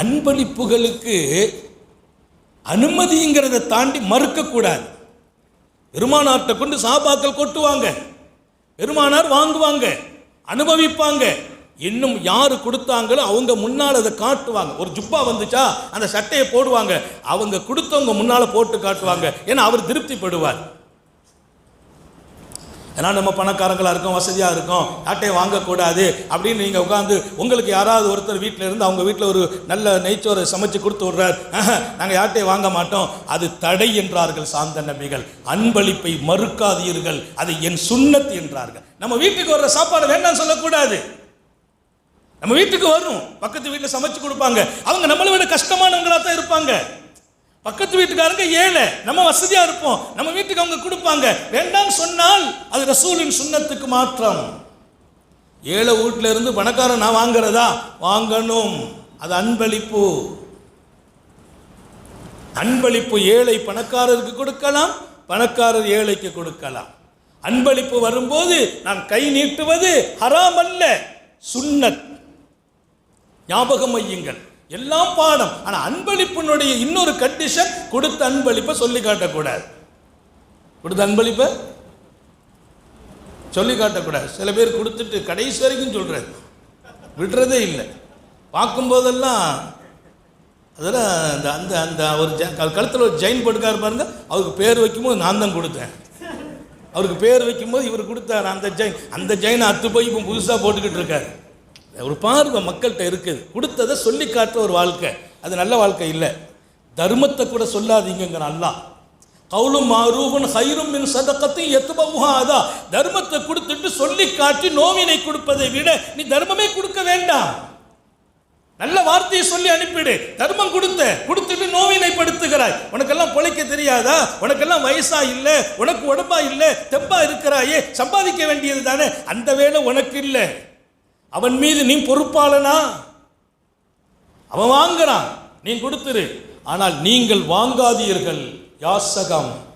அன்பளிப்புகளுக்கு அனுமதிங்கிறத தாண்டி மறுக்கக்கூடாது. பெருமானார்கிட்ட கொண்டு சாபாக்கள் கொட்டுவாங்க. பெருமானார் வாங்குவாங்க. அனுபவிப்பாங்க. இன்னும் யார் கொடுத்தாங்களோ அவங்க முன்னால் அதை காட்டுவாங்க. ஒரு ஜுப்பா வந்துச்சா அந்த சட்டையை போடுவாங்க. அவங்க கொடுத்தவங்க முன்னால் போட்டு காட்டுவாங்க. ஏன்னா அவர் திருப்திப்படுவார். ஏன்னா நம்ம பணக்காரங்களாக இருக்கோம் வசதியாக இருக்கோம் யார்ட்டையும் வாங்கக்கூடாது அப்படின்னு நீங்கள் உட்காந்து உங்களுக்கு யாராவது ஒருத்தர் வீட்டில் இருந்து அவங்க வீட்டில் ஒரு நல்ல நெய்ச்சோரை சமைச்சு கொடுத்து விட்றார். நாங்கள் யார்ட்டையும் வாங்க மாட்டோம். அது தடை என்றார்கள் சாந்த நபிகள். அன்பளிப்பை மறுக்காதீர்கள். அது என் சுண்ணத் என்றார்கள். நம்ம வீட்டுக்கு வர்ற சாப்பாடு வேண்டாம் சொல்லக்கூடாது. நம்ம வீட்டுக்கு வரும். பக்கத்து வீட்டில் சமைச்சு கொடுப்பாங்க. அவங்க நம்மளை விட கஷ்டமானவங்களா தான் இருப்பாங்க. பக்கத்து வீட்டுக்காரங்க ஏழை. நம்ம வசதியா இருப்போம். நம்ம வீட்டுக்கு அவங்க கொடுப்பாங்க. வேண்டாம் சொன்னால் அது ரசூலின் சுண்ணத்துக்கு மாற்றம். ஏழை வீட்டில இருந்து பணக்காரன் நான் வாங்குறதா? வாங்கணும். அது அன்பளிப்பு. அன்பளிப்பு ஏழை பணக்காரருக்கு கொடுக்கலாம் பணக்காரர் ஏழைக்கு கொடுக்கலாம். அன்பளிப்பு வரும்போது நான் கை நீட்டுவது ஹராம் அல்ல சுண்ணத். ஞாபகம் வையுங்கள். எல்லாம் பாடம். ஆனால் அன்பளிப்பினுடைய இன்னொரு கண்டிஷன் கொடுத்த அன்பளிப்பை சொல்லி காட்டக்கூடாது. கொடுத்த அன்பளிப்பை சொல்லி காட்டக்கூடாது. சில பேர் கொடுத்துட்டு கடைசி வரைக்கும் சொல்கிறாரு விடுறதே இல்லை. பார்க்கும்போதெல்லாம் அதெல்லாம் அந்த அந்த அந்த அவர் கழுத்தில் ஒரு ஜெயின் போட்டுக்காரு பாருங்க. அவருக்கு பேர் வைக்கும்போது நான் தான் கொடுத்தேன். அவருக்கு பேர் வைக்கும்போது இவர் கொடுத்தாரு அந்த ஜெயின். அந்த ஜெயினை அத்து போய் இப்போ புதுசாக போட்டுக்கிட்டு இருக்காரு. ஒரு பார்வை மக்கள்கிட்ட இருக்குது. கொடுத்ததை சொல்லி காட்டுற ஒரு வாழ்க்கை. அது நல்ல வாழ்க்கை இல்லை. தர்மத்தை கூட சொல்லாதீங்கிற அல்லா கவுலும் மாரூபன் ஹைரும் மின் சதக்கத்தையும் எத்துபவுஹா தர்மத்தை கொடுத்துட்டு சொல்லி காட்டி நோவினை கொடுப்பதை விட நீ தர்மமே கொடுக்க வேண்டாம். நல்ல வார்த்தையை சொல்லி அனுப்பிடு. தர்மம் கொடுத்த கொடுத்துட்டு நோவினைப்படுத்துகிறாய் உனக்கெல்லாம் பொழைக்க தெரியாதா? உனக்கெல்லாம் வயசா இல்லை? உனக்கு உடம்பா இல்லை? தெம்பா இருக்கிறாயே? சம்பாதிக்க வேண்டியது தானே? அந்த வேலை உனக்கு இல்லை. அவன் மீது நீ பொறுப்பாளனா? அவன் வாங்குறான். நீ கொடுத்துரு. ஆனால் நீங்கள் வாங்காதீர்கள் யாசகம்.